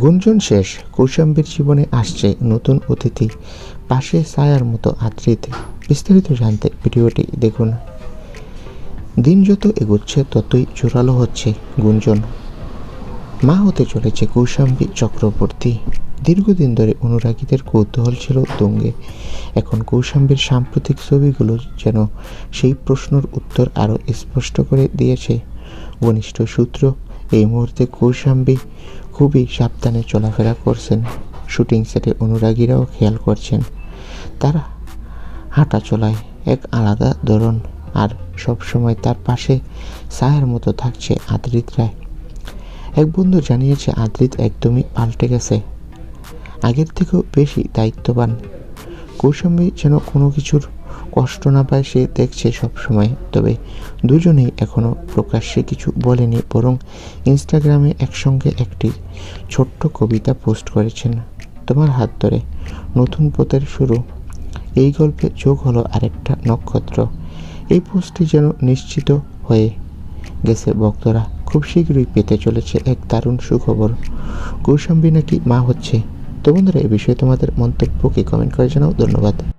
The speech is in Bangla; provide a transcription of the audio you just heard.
গুঞ্জন শেষ। কৌশাম্বীর জীবনে আসছে নতুন অতিথি। পাশে ছায়ার মতো আদৃতে বিস্তারিত জানতে ভিডিওটি দেখুন। দিন যত এগোচ্ছে, ততই জোরালো হচ্ছে গুঞ্জন। মা হতে চলেছে কৌশাম্বী চক্রবর্তী। দীর্ঘদিন ধরে অনুরাগীদের কৌতূহল ছিল তুঙ্গে। এখন কৌশাম্বীর সাম্প্রতিক ছবিগুলো যেন সেই প্রশ্নের উত্তর আরও স্পষ্ট করে দিয়েছে। ঘনিষ্ঠ সূত্র এই মুহূর্তে কৌশাম্বী খুবই সাবধানে চলাফেরা করছেন। শুটিং সেটে অনুরাগীরাও খেয়াল করছেন। তারা হাঁটা চলায় এক আলাদা ধরন আর সবসময় তার পাশে ছায়ার মতো থাকছে আদ্রিত রায়। এক বন্ধু জানিয়েছে, আদ্রিত একদমই পাল্টে গেছে। আগের থেকেও বেশি দায়িত্ববান। কৌশম্বী যেন কোনো কিছুর কষ্ট না পায়, সে দেখছে সবসময়। তবে দুজনেই এখনও প্রকাশ্যে কিছু বলেনি, বরং ইনস্টাগ্রামে একসঙ্গে একটি ছোট্ট কবিতা পোস্ট করেছেন। তোমার হাত ধরে নতুন পথের শুরু। এই গল্পে যোগ হলো আরেকটা নক্ষত্র। এই পোস্টটি যেন নিশ্চিত হয়ে গেছে ভক্তরা। খুব শীঘ্রই পেতে চলেছে এক দারুণ সুখবর। কৌশাম্বী নাকি মা হচ্ছে? তো বন্ধুরা এই বিষয়ে তোমাদের মন্তব্য কি? কমেন্ট করে জানাও। ধন্যবাদ।